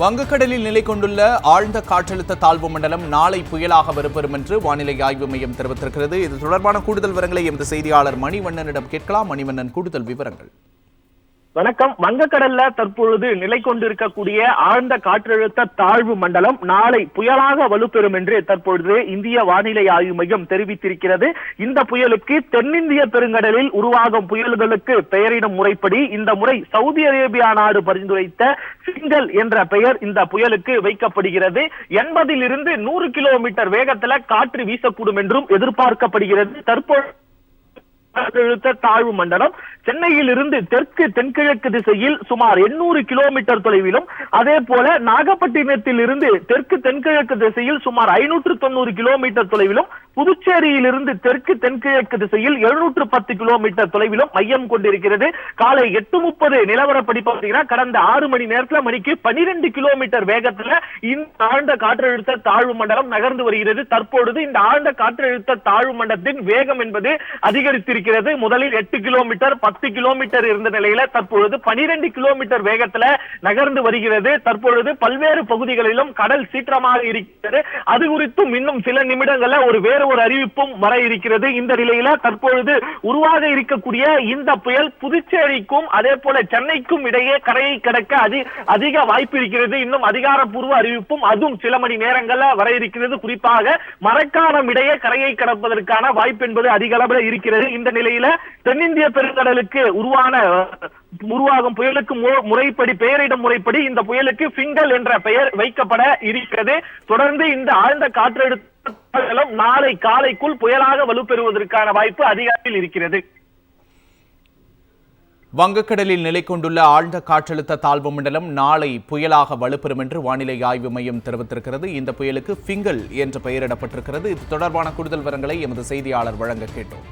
வங்கக்கடலில் நிலை கொண்டுள்ள ஆழ்ந்த காற்றழுத்த தாழ்வு மண்டலம் நாளை புயலாக வரப்பெறும் என்று வானிலை ஆய்வு மையம் தெரிவித்திருக்கிறது. இது தொடர்பான கூடுதல் விவரங்களை எமது செய்தியாளர் மணிவண்ணனிடம் கேட்கலாம். மணிவண்ணன் கூடுதல் விவரங்கள். வணக்கம். வங்கக்கடல்ல தற்பொழுது நிலை கொண்டிருக்கக்கூடிய ஆழ்ந்த காற்றழுத்த தாழ்வு மண்டலம் நாளை புயலாக வலுப்பெறும் என்று தற்பொழுது இந்திய வானிலை ஆய்வு மையம் தெரிவித்திருக்கிறது. இந்த புயலுக்கு தென்னிந்திய பெருங்கடலில் உருவாகும் புயல்களுக்கு பெயரிடும் முறைப்படி இந்த முறை சவுதி அரேபியா நாடு பரிந்துரைத்த சிங்கல் என்ற பெயர் இந்த புயலுக்கு வைக்கப்படுகிறது. எண்பதில் இருந்து நூறு கிலோமீட்டர் வேகத்துல காற்று வீசக்கூடும் என்றும் எதிர்பார்க்கப்படுகிறது. தற்பொழுது காற்றழுத்த தாழ்வு மண்டலம் சென்னையில் இருந்து தெற்கு தென்கிழக்கு திசையில் சுமார் 800 கிலோமீட்டர் தொலைவிலும் அதே போல நாகப்பட்டினத்தில் இருந்து தெற்கு தென்கிழக்கு திசையில் சுமார் ஐநூற்று தொண்ணூறு கிலோமீட்டர் தொலைவிலும் புதுச்சேரியிலிருந்து தெற்கு தென்கிழக்கு திசையில் எழுநூற்று பத்து கிலோமீட்டர் தொலைவிலும் மையம் கொண்டிருக்கிறது. காலை எட்டு முப்பது நிலவரப்படி பார்த்தீங்கன்னா கடந்த ஆறு மணி நேரத்துல மணிக்கு பனிரெண்டு கிலோமீட்டர் வேகத்துல இந்த ஆழ்ந்த காற்றழுத்த தாழ்வு மண்டலம் நகர்ந்து வருகிறது. தற்பொழுது இந்த ஆழ்ந்த காற்றழுத்த தாழ்வு மண்டலத்தின் வேகம் என்பது அதிகரித்திருக்கிறது. முதலில் எட்டு கிலோமீட்டர் பத்து கிலோமீட்டர் இருந்த நிலையில தற்பொழுது பனிரெண்டு கிலோமீட்டர் வேகத்துல நகர்ந்து வருகிறது. தற்பொழுது பல்வேறு பகுதிகளிலும் கடல் சீற்றமாக இருக்கிறது. அது குறித்தும் இன்னும் சில நிமிடங்கள்ல ஒரு வேறு வேறு ஒரு அறிவிப்பும் வர இருக்கிறது. இந்த நிலையில தற்பொழுது உருவாக இருக்கக்கூடிய இந்த புயல் புதுச்சேரிக்கும் அதே போல சென்னைக்கும் இடையே கரையை கடக்க அதி அதிக வாய்ப்பு இருக்கிறது. இன்னும் அதிகாரப்பூர்வ அறிவிப்பும் அதுவும் சில மணி நேரங்கள்ல வர இருக்கிறது. குறிப்பாக மரக்காலம் இடையே கரையை கடப்பதற்கான வாய்ப்பு என்பது அதிக அளவில் இருக்கிறது. இந்த நிலையில தென்னிந்திய பெருங்கடலுக்கு உருவான உருவாகும் புயலுக்கு முறைப்படி பெயரிடும் முறைப்படி இந்த புயலுக்கு பிங்கல் என்ற பெயர் வைக்கப்பட இருக்கிறது. தொடர்ந்து இந்த ஆழ்ந்த காற்றழுத்த மண்டலம் நாளை காலைக்குள் புயலாக வலுப்பெறுவதற்கான வாய்ப்பு அதிக இருக்கிறது. வங்கக்கடலில் நிலை கொண்டுள்ள ஆழ்ந்த காற்றழுத்த தாழ்வு மண்டலம் நாளை புயலாக வலுப்பெறும் என்று வானிலை ஆய்வு மையம் தெரிவித்திருக்கிறது. இந்த புயலுக்கு ஃபிங்கல் என்று பெயரிடப்பட்டிருக்கிறது. இது தொடர்பான கூடுதல் விவரங்களை எமது செய்தியாளர் வழங்க கேட்டோம்.